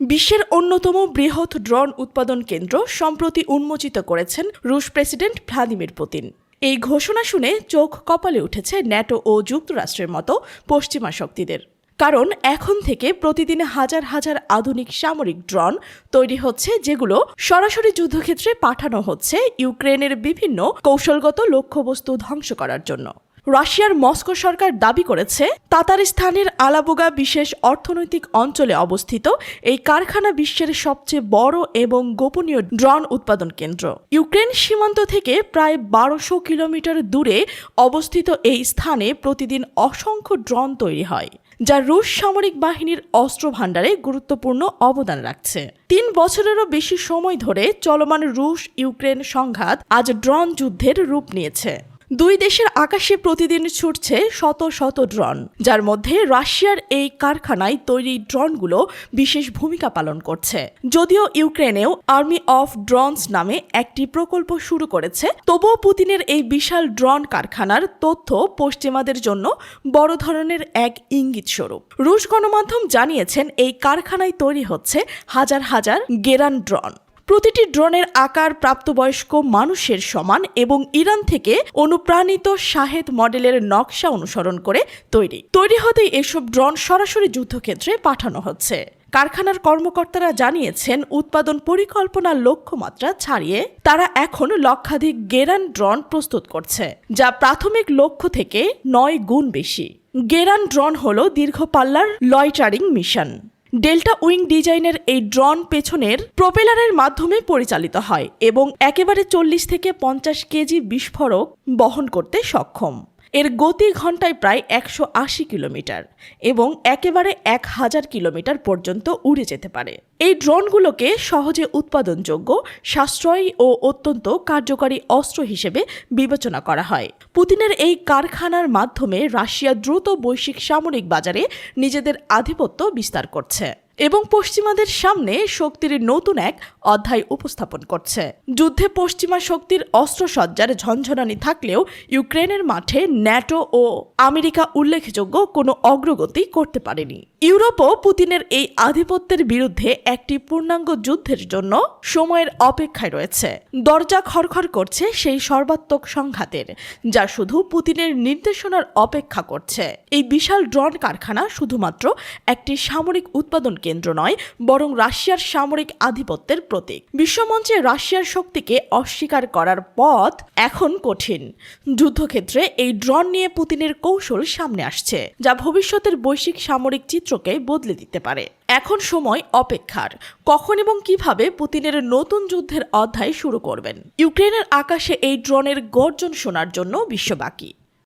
বিশ্বের অন্যতম বৃহৎ ড্রোন উৎপাদন কেন্দ্র সম্প্রতি উন্মোচিত করেছেন রুশ প্রেসিডেন্ট ভ্লাদিমির পুতিন। এই ঘোষণা শুনে চোখ কপালে উঠেছে ন্যাটো ও যুক্তরাষ্ট্রের মতো পশ্চিমা শক্তিদের। কারণ এখন থেকে প্রতিদিন হাজার হাজার আধুনিক সামরিক ড্রোন তৈরি হচ্ছে, যেগুলো সরাসরি যুদ্ধক্ষেত্রে পাঠানো হচ্ছে ইউক্রেনের বিভিন্ন কৌশলগত লক্ষ্যবস্তু ধ্বংস করার জন্য। রাশিয়ার মস্কো সরকার দাবি করেছে তাতারিস্তানের আলাবোগা বিশেষ অর্থনৈতিক অঞ্চলে অবস্থিত এই কারখানা বিশ্বের সবচেয়ে বড় এবং গোপনীয় ড্রোন উৎপাদন কেন্দ্র। ইউক্রেন সীমান্ত থেকে প্রায় বারোশো কিলোমিটার দূরে অবস্থিত এই স্থানে প্রতিদিন অসংখ্য ড্রোন তৈরি হয়, যা রুশ সামরিক বাহিনীর অস্ত্র ভাণ্ডারে গুরুত্বপূর্ণ অবদান রাখছে। তিন বছরেরও বেশি সময় ধরে চলমান রুশ ইউক্রেন সংঘাত আজ ড্রোন যুদ্ধের রূপ নিয়েছে। দুই দেশের আকাশে প্রতিদিন ছুটছে শত শত ড্রোন, যার মধ্যে রাশিয়ার এই কারখানায় তৈরি ড্রোনগুলো বিশেষ ভূমিকা পালন করছে। যদিও ইউক্রেনেও আর্মি অফ ড্রোনস নামে একটি প্রকল্প শুরু করেছে, তবুও পুতিনের এই বিশাল ড্রোন কারখানার তথ্য পশ্চিমাদের জন্য বড় ধরনের এক ইঙ্গিত স্বরূপ। রুশ গণমাধ্যম জানিয়েছেন, এই কারখানায় তৈরি হচ্ছে হাজার হাজার গেরান ড্রোন। প্রতিটি ড্রোনের আকার প্রাপ্তবয়স্ক মানুষের সমান এবং ইরান থেকে অনুপ্রাণিত শাহেদ মডেলের নকশা অনুসরণ করে তৈরি। তৈরি হতেই এসব ড্রোন সরাসরি যুদ্ধক্ষেত্রে পাঠানো হচ্ছে। কারখানার কর্মকর্তারা জানিয়েছেন, উৎপাদন পরিকল্পনার লক্ষ্যমাত্রা ছাড়িয়ে তারা এখন লক্ষাধিক গেরান ড্রোন প্রস্তুত করছে, যা প্রাথমিক লক্ষ্য থেকে নয় গুণ বেশি। গেরান ড্রোন হল দীর্ঘ পাল্লার লয়টারিং মিশন। ডেল্টা উইং ডিজাইনের এই ড্রোন পেছনের প্রোপেলারের মাধ্যমে পরিচালিত হয় এবং একেবারে চল্লিশ থেকে পঞ্চাশ কেজি বিস্ফোরক বহন করতে সক্ষম। এর গতি ঘন্টায় প্রায় একশো আশি কিলোমিটার এবং একেবারে এক হাজার কিলোমিটার পর্যন্ত উড়ে যেতে পারে। এই ড্রোনগুলোকে সহজে উৎপাদনযোগ্য, সাশ্রয়ী ও অত্যন্ত কার্যকরী অস্ত্র হিসেবে বিবেচনা করা হয়। পুতিনের এই কারখানার মাধ্যমে রাশিয়া দ্রুত বৈশ্বিক সামরিক বাজারে নিজেদের আধিপত্য বিস্তার করছে। এবং পশ্চিমাদের সামনে শক্তির নতুন এক অধ্যায় উপস্থাপন করছে। যুদ্ধে পশ্চিমা শক্তির অস্ত্রসজ্জার ঝঞ্ঝনানি থাকলেও ইউক্রেনের মাঠে ন্যাটো ও আমেরিকা উল্লেখযোগ্য কোনো অগ্রগতি করতে পারেনি। ইউরোপও পুতিনের এই আধিপত্যের বিরুদ্ধে একটি পূর্ণাঙ্গ যুদ্ধের জন্য সময়ের অপেক্ষায় রয়েছে। দরজা খড়খড় করছে সেই সর্বাত্মক সংঘাতের, যা শুধু পুতিনের নির্দেশনার অপেক্ষা করছে। এই বিশাল ড্রন কারখানা শুধুমাত্র একটি সামরিক উৎপাদন কেন্দ্র নয়, বরং রাশিয়ার সামরিক আধিপত্যের প্রতীক। বিশ্বমঞ্চে রাশিয়ার শক্তিকে অস্বীকার করার পথ এখন কঠিন। যুদ্ধক্ষেত্রে এই ড্রোন নিয়ে পুতিনের কৌশল সামনে আসছে, যা ভবিষ্যতের বৈশ্বিক সামরিক চিত্রকে বদলে দিতে পারে। এখন সময় অপেক্ষার। কখন এবং কীভাবে পুতিনের নতুন যুদ্ধের অধ্যায় শুরু করবেন? ইউক্রেনের আকাশে এই ড্রোনের গর্জন শোনার জন্য বিশ্ব বাকি